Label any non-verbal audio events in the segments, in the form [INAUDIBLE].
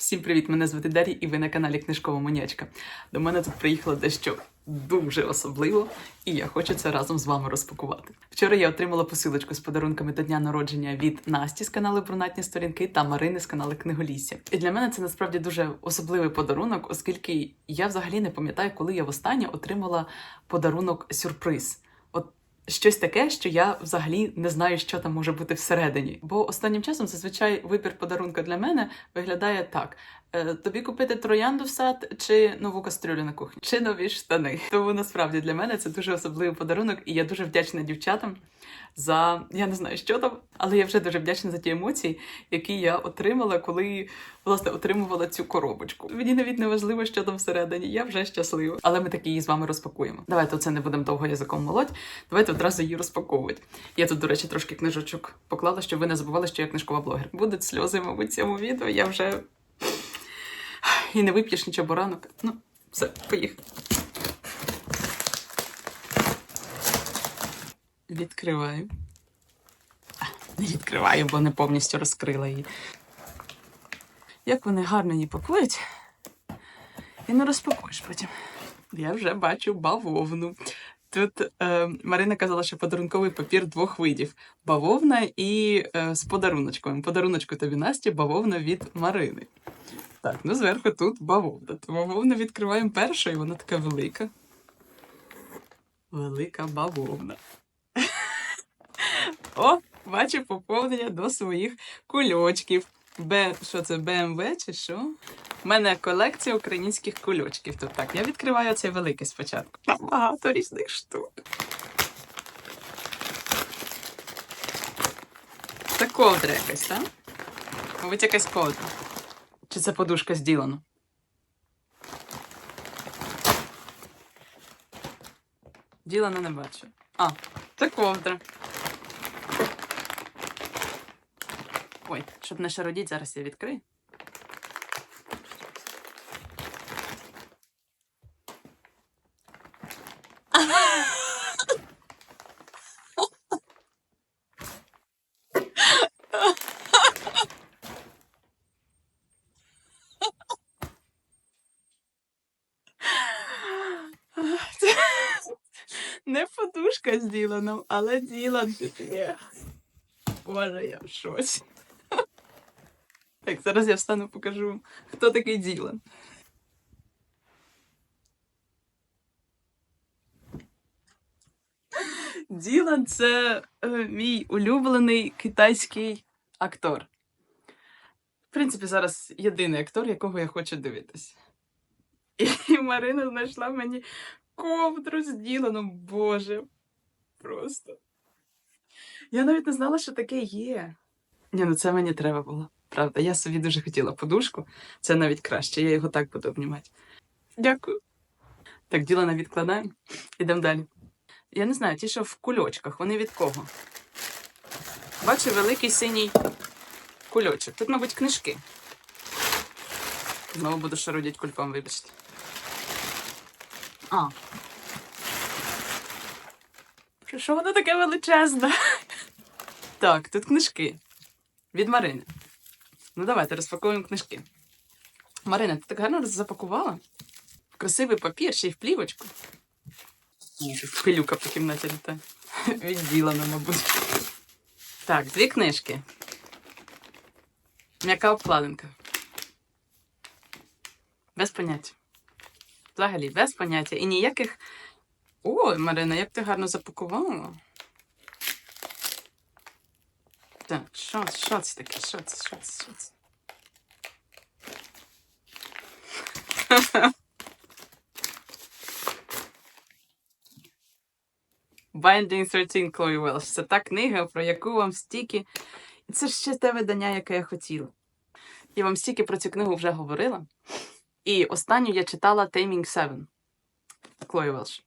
Всім привіт! Мене звати Дар'я і ви на каналі Книжкова Манячка. До мене тут приїхало дещо дуже особливо, і я хочу це разом з вами розпакувати. Вчора я отримала посилочку з подарунками до дня народження від Насті з каналу Брунатні сторінки та Марини з каналу Книголісся. І для мене це насправді дуже особливий подарунок, оскільки я взагалі не пам'ятаю, коли я востаннє отримала подарунок сюрприз. Щось таке, що я взагалі не знаю, що там може бути всередині. Бо останнім часом зазвичай вибір подарунка для мене виглядає так: Е, тобі купити троянду в сад, чи нову кастрюлю на кухні, чи нові штани. Тому насправді для мене це дуже особливий подарунок, і я дуже вдячна дівчатам за я не знаю, що там, але я вже дуже вдячна за ті емоції, які я отримала, коли власне отримувала цю коробочку. Мені навіть не важливо, що там всередині. Я вже щаслива. Але ми таки її з вами розпакуємо. Давайте оце не будемо довго язиком молоть. Давайте одразу її розпаковувати. Я тут, до речі, трошки книжочок поклала, щоб ви не забували, що я книжкова блогер. Будуть сльози, мабуть, цьому відео. Я вже і не вип'єш нічого бо ранок. Ну, все, поїхали. Відкриваю. Не відкриваю, бо не повністю розкрила її. Як вони гарно її пакують, і не розпакуєш потім. Я вже бачу бавовну. Тут е, Марина казала, що подарунковий папір двох видів: бавовна і е, з подаруночком. Подаруночку тобі Насті, бавовна від Марини. Так, ну зверху тут бавовна. То бавовну відкриваємо першою, вона така велика. Велика бавовна. О, бачу поповнення до своїх кульочків. Б... Що це, БМВ чи що? У мене колекція українських кульочків. Тут так, я відкриваю цей великий спочатку. Там багато різних штук. Це ковдра якась, так? Мабуть, якась ковдра. Чи це подушка з Ділану? Ділана не бачу. А, це ковдра. Ой, щоб не шародіть, зараз я відкрию. Не подушка з Діланом, але Ділан тут є. Боже, я в шоці. Так, зараз я встану покажу, хто такий Ділан. Ділан це е, мій улюблений китайський актор. В принципі, зараз єдиний актор, якого я хочу дивитись. І [LAUGHS] Марина знайшла мені ковдру з Діланом, Боже. Просто. Я навіть не знала, що таке є. Ні, ну це мені треба було. Правда, я собі дуже хотіла подушку. Це навіть краще, я його так буду обнімати. Дякую. Так, Ділана відкладаємо. Ідемо далі. Я не знаю, ті, що в кульочках, вони від кого? Бачу великий синій кульочок. Тут, мабуть, книжки. Знову буду шарудять кульком, вибачте. А. Що воно таке величезне? Так, тут книжки. Від Марини. Ну, давайте розпакуємо книжки. Марина, ти так гарно запакувала? Красивий папір, ще й в плівочку. Пилюка по кімнаті літає. [LAUGHS] Відділана, мабуть. Так, дві книжки. М'яка обкладинка. Без поняття. Взагалі, без поняття. І ніяких. Ой, Марина, як ти гарно запакувала. Так, що, що це таке? Що це? Що це? Що це? [LAUGHS] Binding 13 Chloe Wells. Це та книга, про яку вам стільки. І це ще те видання, яке я хотіла. Я вам стільки про цю книгу вже говорила. І останню я читала Taming 7 Chloe Welsh.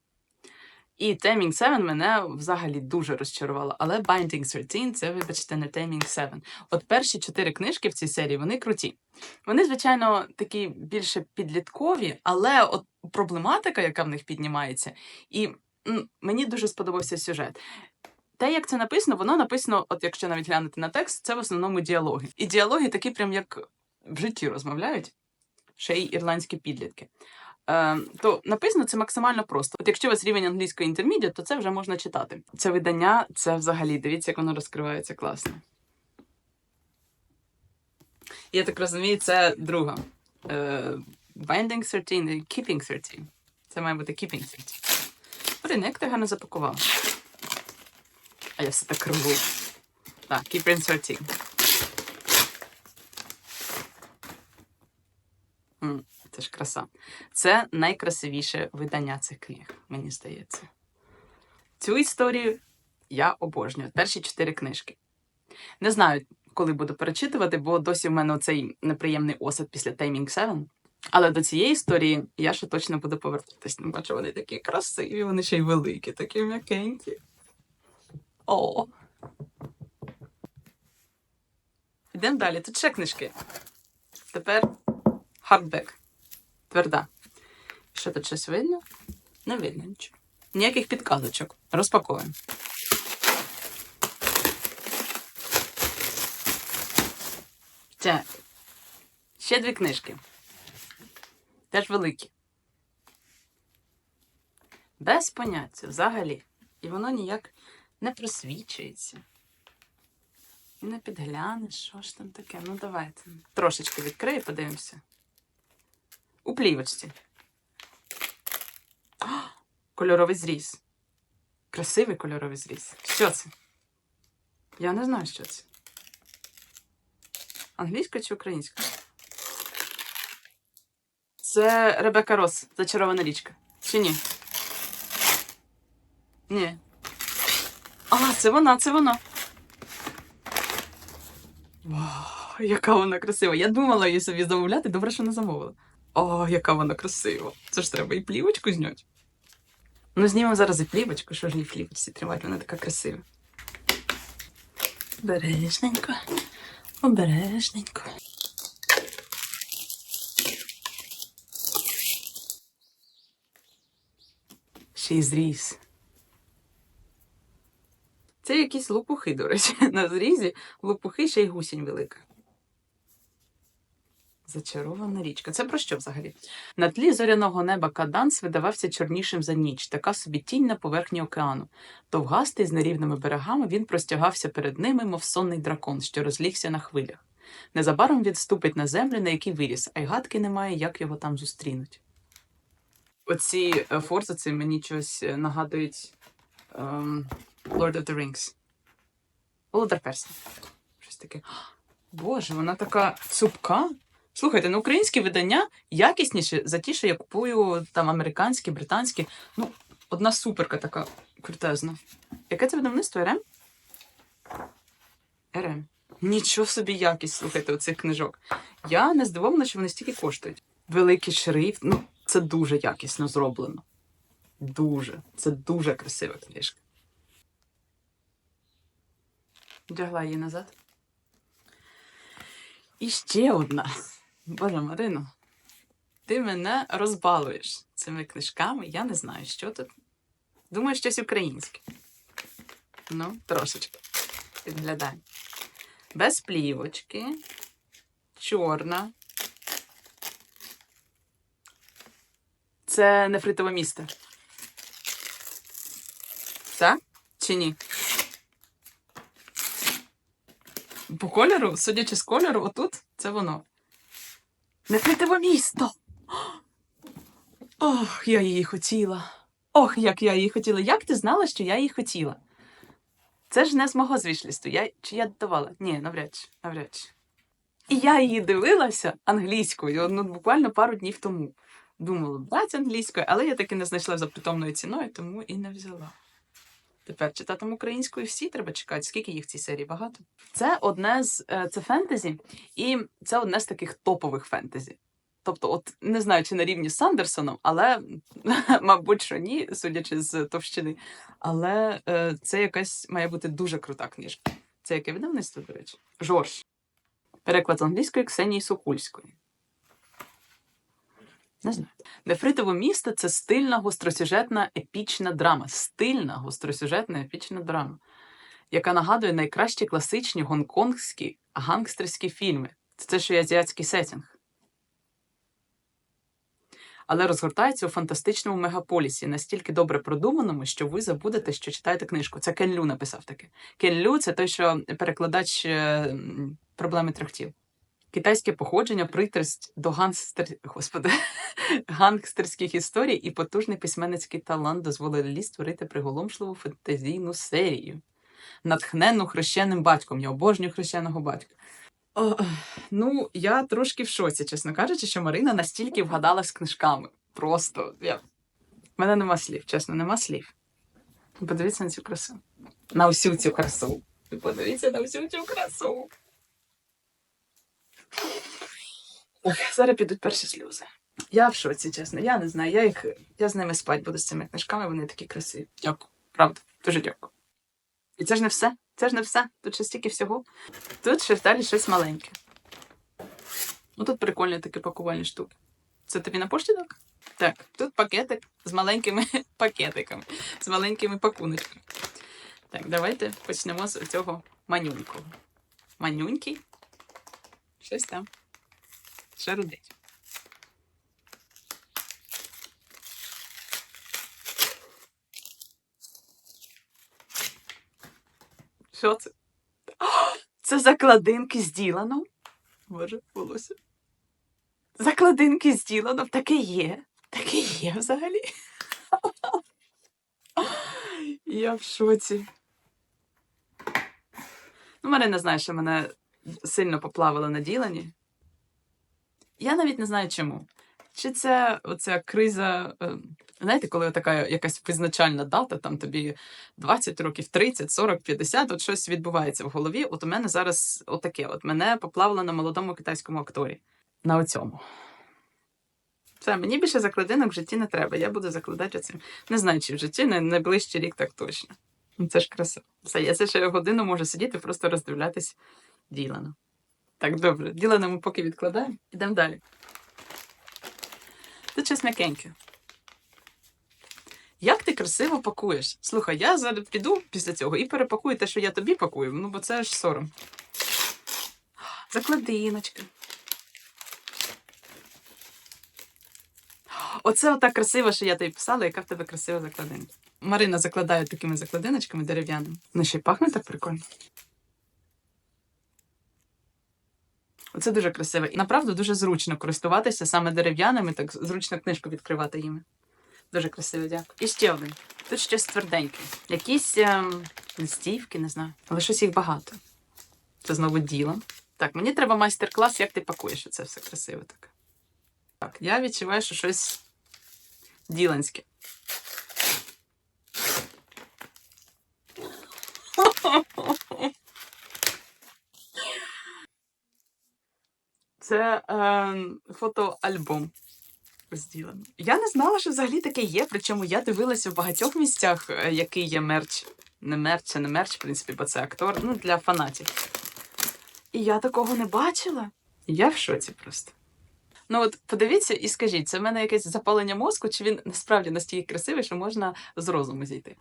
І Taming 7 мене взагалі дуже розчарувало. Але Binding 13 це, вибачте, не Taming 7. От перші чотири книжки в цій серії вони круті. Вони, звичайно, такі більше підліткові, але от проблематика, яка в них піднімається, і м, мені дуже сподобався сюжет. Те, як це написано, воно написано, от якщо навіть глянути на текст, це в основному діалоги. І діалоги такі, прям як в житті розмовляють, ще й ірландські підлітки. Е, то написано це максимально просто. От якщо у вас рівень англійської інтермідіат, то це вже можна читати. Це видання, це взагалі, дивіться, як воно розкривається класно. Я так розумію, це друга. Е, Binding 13, і Keeping 13. Це має бути Keeping 13. Блін, як ти гарно запакувала. А я все так рву. Так, Keeping 13. Це ж краса. Це найкрасивіше видання цих книг, мені здається. Цю історію я обожнюю. Перші чотири книжки. Не знаю, коли буду перечитувати, бо досі в мене оцей неприємний осад після Taming 7. Але до цієї історії я ще точно буду повертатись. Не бачу, вони такі красиві, вони ще й великі, такі м'якенькі. О. Йдемо далі. Тут ще книжки. Тепер хардбек. Тверда. Що тут щось видно? Не видно нічого. Ніяких підказочок. Розпаковуємо. Так. Ще дві книжки. Теж великі. Без поняття взагалі. І воно ніяк не просвічується. І не підглянеш, що ж там таке. Ну, давайте. Трошечки відкрию, подивимося. У плівочці. Кольоровий зріз. Красивий кольоровий зріз. Що це? Я не знаю, що це. Англійська чи українська? Це Ребека Рос, зачарована річка. Чи ні? Ні. А, це вона, це вона. Вау, яка вона красива. Я думала її собі замовляти, добре, що не замовила. О, яка вона красива. Це ж треба і плівочку зняти. Ну, знімемо зараз і плівочку, що ж її в плівочці тримати, вона така красива. Обережненько. Обережненько. Ще й зріз. Це якісь лопухи, до речі. [LAUGHS] На зрізі лопухи ще й гусінь велика. Зачарована річка. Це про що взагалі? На тлі зоряного неба Каданс видавався чорнішим за ніч, така собі тінь на поверхні океану. Довгастий з нерівними берегами він простягався перед ними, мов сонний дракон, що розлігся на хвилях. Незабаром він ступить на землю, на якій виріс, а й гадки немає, як його там зустрінуть. Оці е, форзаци мені щось е, нагадують ем, Lord of the Rings. Володар Персня. Щось таке. Боже, вона така цупка. Слухайте, ну українські видання якісніші за ті, що я купую там американські, британські. Ну, одна суперка така крутезна. Яке це видавництво РМ? РМ. Нічого собі якість, слухайте, оцих книжок. Я не здивована, що вони стільки коштують. Великий шрифт, ну, це дуже якісно зроблено. Дуже. Це дуже красива книжка. Вдягла її назад. І ще одна. Боже, Марино, ти мене розбалуєш цими книжками. Я не знаю, що тут. Думаю, щось українське. Ну, трошечки. Підглядай. Без плівочки. Чорна. Це нефритове місто. Так? Чи ні? По кольору, судячи з кольору, отут це воно. Нефритове місто. Ох, я її хотіла. Ох, як я її хотіла. Як ти знала, що я її хотіла? Це ж не з мого звішлісту. Я... Чи я давала? Ні, навряд чи, навряд чи. І я її дивилася англійською, ну, буквально пару днів тому. Думала, брати англійською, але я таки не знайшла за притомною ціною, тому і не взяла. Тепер читатиму українською всі треба чекати. Скільки їх в цій серії? Багато. Це одне з е, це фентезі, і це одне з таких топових фентезі. Тобто, от не знаю, чи на рівні з Сандерсоном, але [LAUGHS] мабуть, що ні, судячи з товщини. Але е, це якась має бути дуже крута книжка. Це яке видавництво, до речі? Жорж. Переклад з англійської Ксенії Сокульської. Не знаю. Нефритове місто це стильна гостросюжетна епічна драма. Стильна гостросюжетна епічна драма, яка нагадує найкращі класичні гонконгські гангстерські фільми. Це те, що є азіатський сетінг. Але розгортається у фантастичному мегаполісі, настільки добре продуманому, що ви забудете, що читаєте книжку. Це Кен Лю написав таке. Кен Лю це той, що перекладач е, проблеми трьохтів. Китайське походження, пристрасть до гангстер... Господи, [LAUGHS] гангстерських історій і потужний письменницький талант дозволили Лі створити приголомшливу фантазійну серію, натхненну хрещеним батьком. Я обожнюю хрещеного батька. О, ну, я трошки в шоці, чесно кажучи, що Марина настільки вгадала з книжками. Просто я. В мене нема слів, чесно, нема слів. Подивіться на цю красу. На всю цю красу. Подивіться на всю цю красу. Зараз підуть перші сльози. Я в шоці, чесно. Я не знаю. Я їх. Я з ними спать буду з цими книжками, вони такі красиві. Дякую. Правда, дуже дякую. І це ж не все. Це ж не все. Тут ще стільки всього. Тут ще далі щось маленьке. Ну тут прикольні такі пакувальні штуки. Це тобі на пошті так? Так, тут пакетик з маленькими [LAUGHS] пакетиками, з маленькими пакуночками. Так, давайте почнемо з цього манюнького. Манюнький. Щось там. Ще родить. Що це? Це закладинки з Діланом. Боже, волосся. Закладинки з. Таке є. Таке є взагалі. Я в шоці. Ну, Марина знає, що мене сильно поплавило на Ділані. Я навіть не знаю чому. Чи це оця криза, е, знаєте, коли така якась визначальна дата, там тобі 20 років, 30, 40, 50, от щось відбувається в голові. От у мене зараз отаке. От мене поплавило на молодому китайському акторі. На оцьому. Все, мені більше закладинок в житті не треба. Я буду закладати оцим. Не знаю, чи в житті, на найближчий рік так точно. Ну, Це ж красиво. Все, я це ще годину можу сидіти, просто роздивлятись Ділана. Так, добре. Ділана ми поки відкладаємо. Ідемо далі. Щось м'якеньке. Як ти красиво пакуєш? Слухай, я зараз піду після цього і перепакую те, що я тобі пакую, ну бо це ж сором. Закладиночка. Оце ота красива, що я тобі писала, яка в тебе красива закладинка. Марина закладає такими закладиночками дерев'яними. Ну ще й пахне так прикольно. Оце дуже красиво. І направду дуже зручно користуватися саме дерев'яними, так зручно книжку відкривати їми. Дуже красиво, дякую. І ще один. Тут щось тверденьке. Якісь ем, листівки, не знаю. Але щось їх багато. Це знову діло. Так, мені треба майстер-клас, як ти пакуєш це все красиво так. Так, я відчуваю, що щось діланське. [LAUGHS] Це е, фотоальбом розділено. Я не знала, що взагалі таке є. Причому я дивилася в багатьох місцях, е, який є мерч. Не мерч, це не мерч, в принципі, бо це актор. Ну, для фанатів. І я такого не бачила. Я в шоці просто. Ну от подивіться і скажіть, це в мене якесь запалення мозку, чи він насправді настільки красивий, що можна з розуму зійти?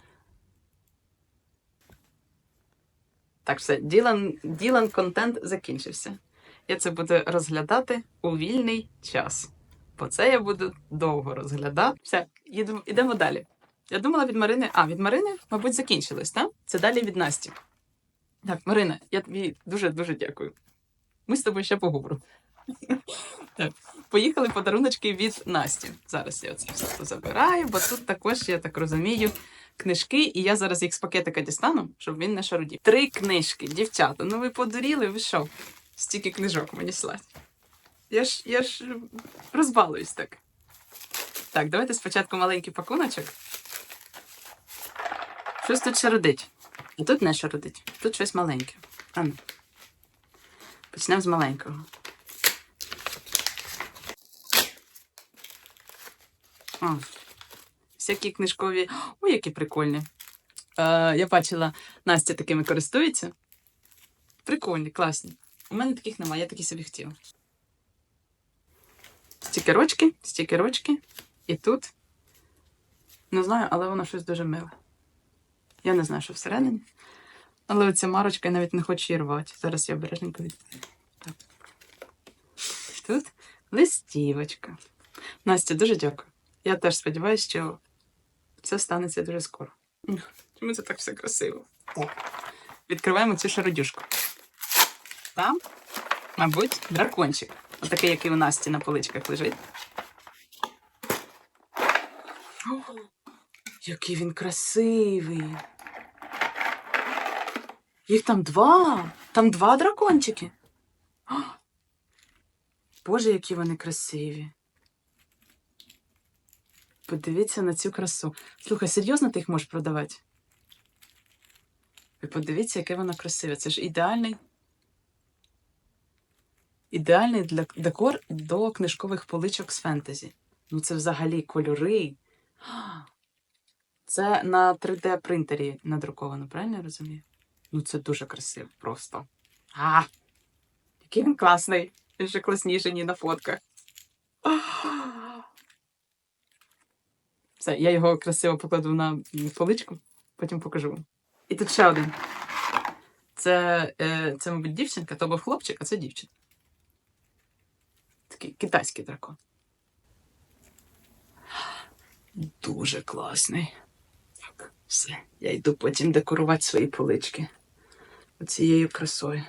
Так, все, Ділан, Ділан контент закінчився. Я це буду розглядати у вільний час. Бо це я буду довго розглядати. Все, йдемо далі. Я думала від Марини. А, від Марини, мабуть, закінчилось, так? Це далі від Насті. Так, Марина, я тобі дуже-дуже дякую. Ми з тобою ще поговоримо. [LAUGHS] Так, поїхали подаруночки від Насті. Зараз я це все забираю, бо тут також, я так розумію, книжки, і я зараз їх з пакетика дістану, щоб він не шарудів. Три книжки, дівчата. Ну ви подуріли, ви що? Стільки книжок мені слать. Я ж, я ж розбалуюсь так. Так, давайте спочатку маленький пакуночок. Щось тут шарудить. А тут не шарудить. Тут щось маленьке. А. Почнемо з маленького. О, всякі книжкові. Ой, які прикольні. Е, я бачила, Настя такими користується. Прикольні, класні. У мене таких немає, я такі собі хотіла. Стікерочки, стікерочки. І тут. Не знаю, але воно щось дуже миле. Я не знаю, що всередині. Але оця марочка я навіть не хочу її рвати. Зараз я обережненько відкрию. Так. Тут листівочка. Настя, дуже дякую. Я теж сподіваюся, що це станеться дуже скоро. Чому це так все красиво? Відкриваємо цю шародюшку. Там, мабуть, дракончик. Отакий, який у Насті на поличках лежить. Який він красивий. Їх там два. Там два дракончики. Боже, які вони красиві. Подивіться на цю красу. Слухай, серйозно ти їх можеш продавати? Ви подивіться, яке воно красиве. Це ж ідеальний. Ідеальний для декор до книжкових поличок з фентезі. Ну, це взагалі кольори. [GASPS] Це на 3D принтері надруковано, правильно я розумію? Ну, це дуже красиво просто. А! Який він класний. Він ще класніший, ніж на фотках. Все, я його красиво покладу на поличку, потім покажу. І тут ще один. Це, е, це мабуть, дівчинка, то був хлопчик, а це дівчинка. Такий китайський дракон. Дуже класний. Так, все. Я йду потім декорувати свої полички. Оцією красою.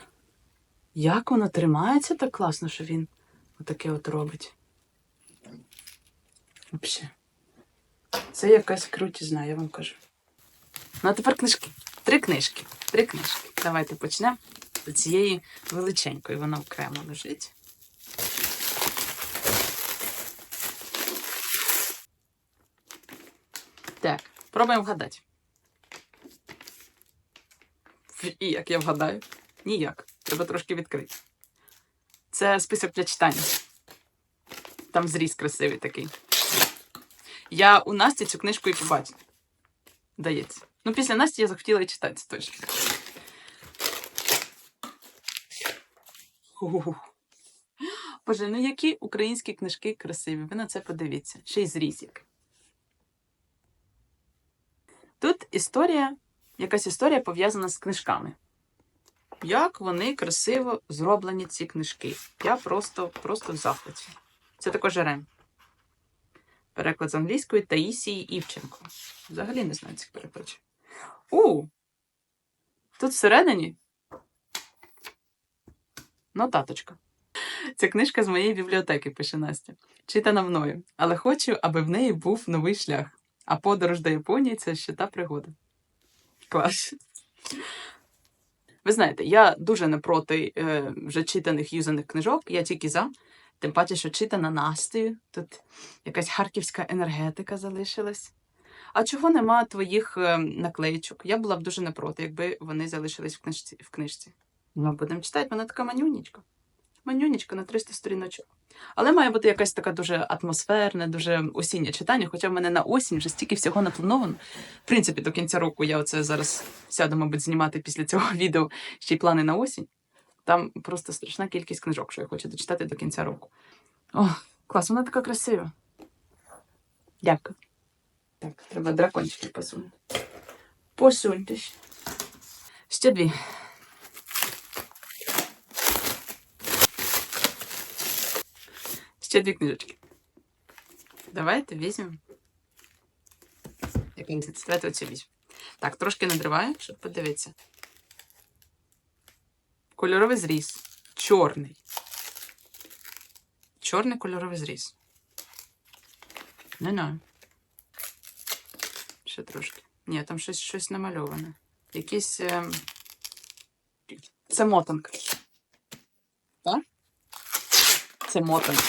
Як воно тримається так класно, що він отаке от робить. Взагалі. Це якась крутізна, я вам кажу. Ну, а тепер книжки. Три книжки. Три книжки. Давайте почнемо з цієї величенької. Вона окремо лежить. Так, пробуємо вгадати. І як я вгадаю? Ніяк. Треба трошки відкрити. Це список для читання. Там зріз красивий такий. Я у Насті цю книжку і побачила. Дається. Ну, після Насті я захотіла і читати точно. Боже, ну які українські книжки красиві. Ви на це подивіться. Ще й зріз як. Тут історія, якась історія пов'язана з книжками. Як вони красиво зроблені, ці книжки. Я просто, просто в захваті. Це також Рем. Переклад з англійської Таїсії Івченко. Взагалі не знаю цих перекладів. У! Тут всередині нотаточка. Ця книжка з моєї бібліотеки, пише Настя. Читана мною, але хочу, аби в неї був новий шлях. А подорож до Японії це ще та пригода. Клас. Ви знаєте, я дуже не проти е, вже читаних юзаних книжок, я тільки за. Тим паче, що читана Настею. Тут якась харківська енергетика залишилась. А чого нема твоїх е, наклеїчок? Я була б дуже не проти, якби вони залишились в книжці. В книжці. Ну, будемо читати, вона така манюнічка. Манюнічка на 300 сторіночок. Але має бути якась така дуже атмосферне, дуже осіннє читання, хоча в мене на осінь вже стільки всього наплановано. В принципі, до кінця року я оце зараз сяду, мабуть, знімати після цього [LAUGHS] відео ще й плани на осінь. Там просто страшна кількість книжок, що я хочу дочитати до кінця року. О, клас, вона така красива. Дякую. Так, треба дракончики посунути. Посуньтесь. Ще дві. Ще дві книжечки. Давайте візьмемо. Давайте оцю візьмемо. Так, трошки надриваю, щоб подивитися. Кольоровий зріз. Чорний. Чорний кольоровий зріз. Не знаю. Ще трошки. Ні, там щось, щось намальоване. Якісь. Е... Це мотанка. Так? Це мотанка.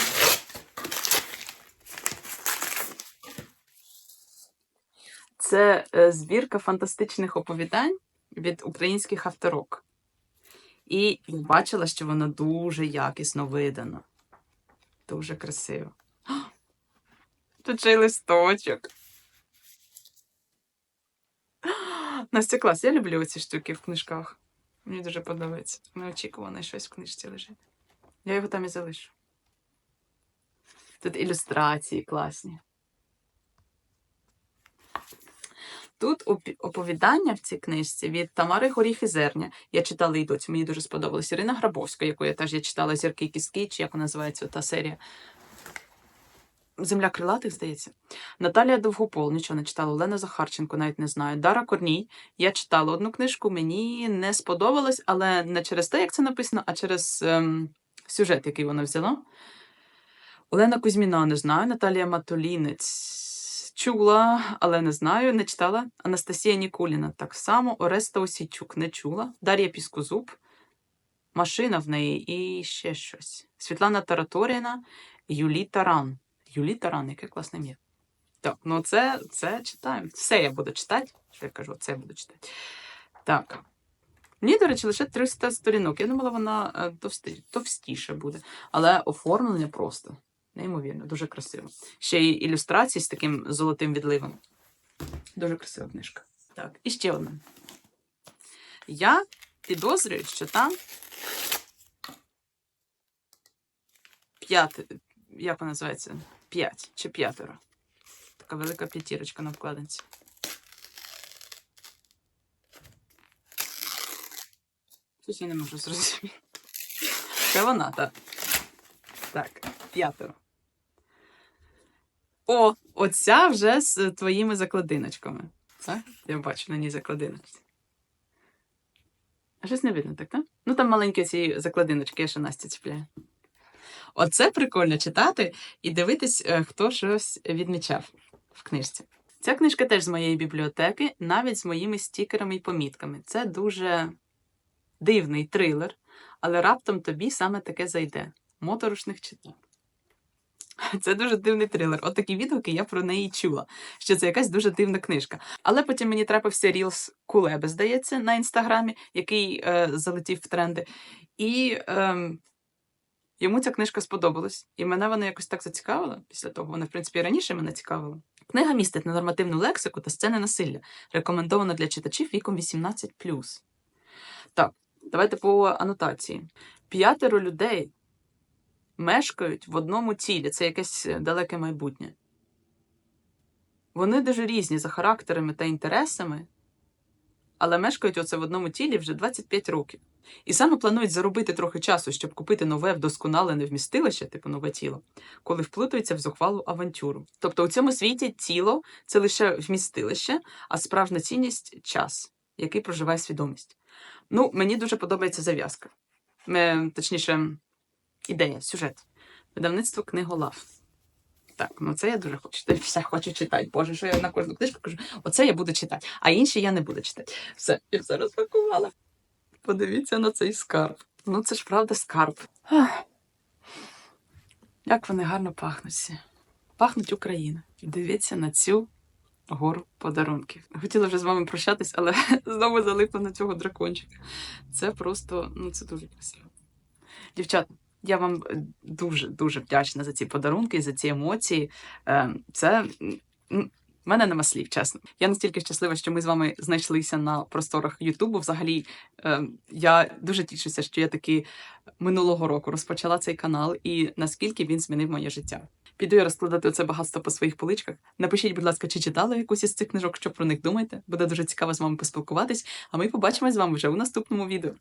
Це е, збірка фантастичних оповідань від українських авторок. І бачила, що воно дуже якісно видано. Дуже красиво. Тут ще й листочок. Настя клас, я люблю ці штуки в книжках. Мені дуже подобається. Неочікувано щось в книжці лежить. Я його там і залишу. Тут ілюстрації класні. Тут оповідання в цій книжці від Тамари Горіхи Зерня. Я читала її доцю, мені дуже сподобалось. Ірина Грабовська, яку я теж я читала зірки і кістки, чи як вона називається та серія. Земля крилатих, здається. Наталія Довгопол, нічого не читала. Олена Захарченко навіть не знаю. Дара Корній. Я читала одну книжку, мені не сподобалось, але не через те, як це написано, а через ем, сюжет, який вона взяла. Олена Кузьміна не знаю. Наталія Матолінець чула, але не знаю, не читала. Анастасія Нікуліна так само. Ореста Осійчук не чула. Дар'я Піскозуб. Машина в неї і ще щось. Світлана Тараторіна, Юлі Таран. Юлі Таран, яке класне ім'я. Так, ну це, це читаємо. Все я буду читати. Що я кажу, це я буду читати. Так. Мені, до речі, лише 300 сторінок. Я думала, вона е, товсти, товстіша буде. Але оформлення просто неймовірно, дуже красиво. Ще й ілюстрації з таким золотим відливом. Дуже красива книжка. Так, і ще одна. Я підозрюю, що там п'яти, як вона називається? П'ять чи п'ятеро. Така велика п'ятірочка на вкладинці. Щось я не можу зрозуміти. Це вона, так. Так, п'ятеро. О, оця вже з твоїми закладиночками. Так? Я бачу на ній закладиночці. А щось не видно, так? так? Ну там маленькі ці закладиночки, я ще Настя ціпляю. Оце прикольно читати і дивитись, е, хто щось відмічав в книжці. Ця книжка теж з моєї бібліотеки, навіть з моїми стікерами і помітками. Це дуже дивний трилер, але раптом тобі саме таке зайде. Моторошних читав. [LAUGHS] Це дуже дивний трилер. От такі відгуки я про неї чула, що це якась дуже дивна книжка. Але потім мені трапився Рілс Кулеби, здається, на інстаграмі, який е, залетів в тренди. І ем, йому ця книжка сподобалась. І мене вона якось так зацікавила після того. Вона, в принципі, і раніше мене цікавила. Книга містить ненормативну лексику та сцени насилля, рекомендована для читачів віком 18. Так, давайте по анотації. П'ятеро людей мешкають в одному тілі. Це якесь е, далеке майбутнє. Вони дуже різні за характерами та інтересами, але мешкають оце в одному тілі вже 25 років. І саме планують заробити трохи часу, щоб купити нове вдосконалене вмістилище, типу нове тіло, коли вплутуються в зухвалу авантюру. Тобто у цьому світі тіло це лише вмістилище, а справжня цінність час, який проживає свідомість. Ну, мені дуже подобається зав'язка. Точніше, ідея, сюжет. Видавництво книголав. Так, ну це я дуже хочу. [LAUGHS] Все хочу читати. Боже, що я на кожну книжку кажу, оце я буду читати, а інші я не буду читати. Все, я все розпакувала. Подивіться на цей скарб. Ну, це ж правда скарб. Ах. Як вони гарно пахнуть. Пахнуть Україна. Дивіться на цю гору подарунків. Хотіла вже з вами прощатись, але [LAUGHS] знову залипла на цього дракончика. Це просто, ну це дуже красиво. Дівчата, я вам дуже дуже вдячна за ці подарунки, за ці емоції. Е, Це в мене нема слів, чесно. Я настільки щаслива, що ми з вами знайшлися на просторах Ютубу. Взагалі, е, я дуже тішуся, що я таки минулого року розпочала цей канал і наскільки він змінив моє життя. Піду я розкладати оце багатство по своїх поличках. Напишіть, будь ласка, чи читали якусь із цих книжок, що про них думаєте. Буде дуже цікаво з вами поспілкуватись. А ми побачимось з вами вже у наступному відео.